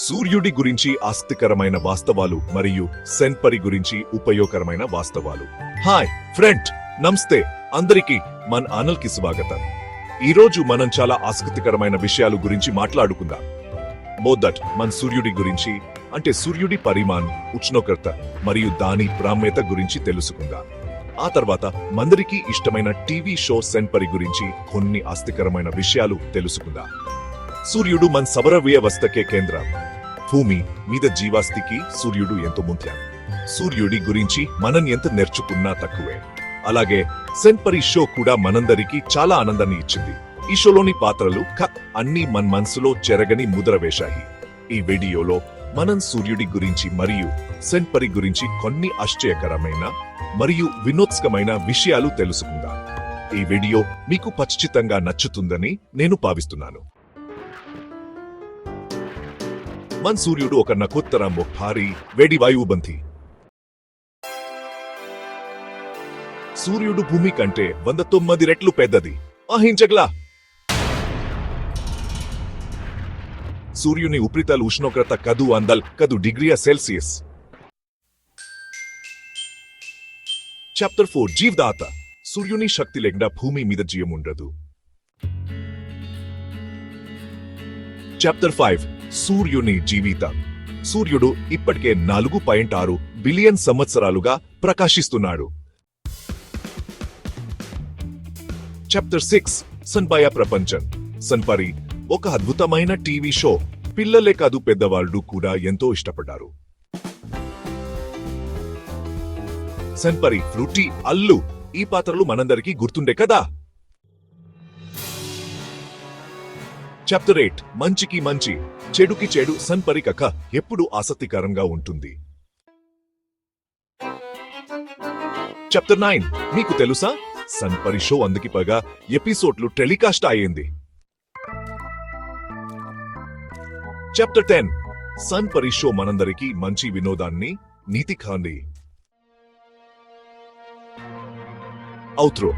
సూర్యుడి గురించి ఆసక్తికరమైన వాస్తవాలు మరియు సెన్పరి గురించి ఉపయోగకరమైన వాస్తవాలు. హాయ్ ఫ్రెండ్ నమస్తే. అందరికీ మన ఆనల్కి స్వాగతం. ఈ రోజు మనం చాలా ఆసక్తికరమైన విషయాలు గురించి మాట్లాడుకుందాం. మొదట్ మన సూర్యుడి గురించి అంటే సూర్యుడి పరిమాణం ఉష్ణోగ్రత మరియు దాని ప్రాముఖ్యత గురించి తెలుసుకుందాం. ఆ తర్వాత మందరికి ఇష్టమైన టీవీ షో సెన్పరి గురించి కొన్ని ఆసక్తికరమైన విషయాలు తెలుసుకుందాం. సూర్యుడు మన సౌర వ్యవస్థకే కేంద్రం. భూమి మీద జీవాస్తికి సూర్యుడు ఎంతో ముఖ్యం. సూర్యుడి గురించి మనం ఎంత నేర్చుకున్నా తక్కువే. అలాగే సెంపరీ షో కూడా మనందరికీ చాలా ఆనందాన్ని ఇచ్చింది. ఈ షోలోని పాత్రలు అన్ని మన మనసులో చెరగని ముద్ర వేశాయి ఈ వీడియోలో మనం సూర్యుడి గురించి మరియు సెన్పరి గురించి కొన్ని ఆశ్చర్యకరమైన మరియు వినోత్సకమైన విషయాలు తెలుసుకుందాం. ఈ వీడియో మీకు ఖచ్చితంగా నచ్చుతుందని నేను భావిస్తున్నాను. మన్సూర్యుడు ఒక నకోత్తరం ఒక భారీ వేడి వాయుబంతి సూర్యుడు భూమి కంటే వంద తొమ్మిది రెట్లు పెద్దది. అహించగలా సూర్యుని ఉపరితల ఉష్ణోగ్రత కదు అందల్ కదు డిగ్రీయ సెల్సియస్. చాప్టర్ ఫోర్ జీవదాత. సూర్యుని శక్తి లేకుండా భూమి మీద జీవం ఉండదు. చాప్టర్ ఫైవ్ సూర్యుని జీవితం. సూర్యుడు ఇప్పటికే నాలుగు పాయింట్ ఆరు బిలియన్ సంవత్సరాలుగా ప్రకాశిస్తున్నాడు. చాప్టర్ సిక్స్ సన్పాయ ప్రపంచం సన్పరి ఒక అద్భుతమైన టీవీ షో. పిల్లలే కాదు పెద్దవాళ్ళు కూడా ఎంతో ఇష్టపడ్డారు. సన్పరి ఫ్రూటీ అల్లు ఈ పాత్రలు మనందరికీ గుర్తుండే కదా? చాప్టర్ ఎయిట్ మంచికి మంచి చెడుకి చెడు సన్పరి కథ ఎప్పుడు ఆసక్తికరంగా ఉంటుంది. చాప్టర్ నైన్ మీకు తెలుసా? సన్పరి షో అందుకి పగా ఎపిసోడ్లు టెలికాస్ట్ అయ్యింది. చాప్టర్ టెన్ సన్పరి షో మనందరికీ మంచి వినోదాన్ని నీతి ఖాండి అవుత్రో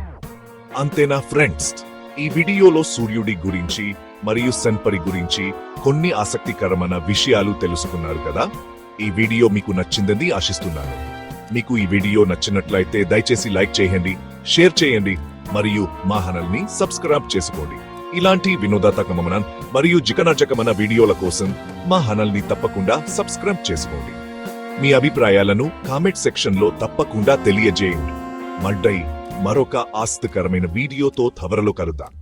అంతేనా ఫ్రెండ్స్ ఈ వీడియోలో సూర్యుడి గురించి మరియు సెన్పరి గురించి కొన్ని ఆసక్తికరమైన విషయాలు తెలుసుకున్నారు కదా? ఈ వీడియో మీకు నచ్చిందని ఆశిస్తున్నాను. మీకు ఈ వీడియో నచ్చినట్లయితే దయచేసి లైక్ చేయండి షేర్ చేయండి మరియు మా ఛానల్ని సబ్స్క్రైబ్ చేసుకోండి. ఇలాంటి వినోదాతకమన మరియు జికనాచకమైన వీడియోల కోసం మా ని తప్పకుండా సబ్స్క్రైబ్ చేసుకోండి. మీ అభిప్రాయాలను కామెంట్ సెక్షన్లో తప్పకుండా తెలియజేయండి. మడ్డై మరొక ఆస్తికరమైన వీడియోతో తవరలో కలుద్దాం.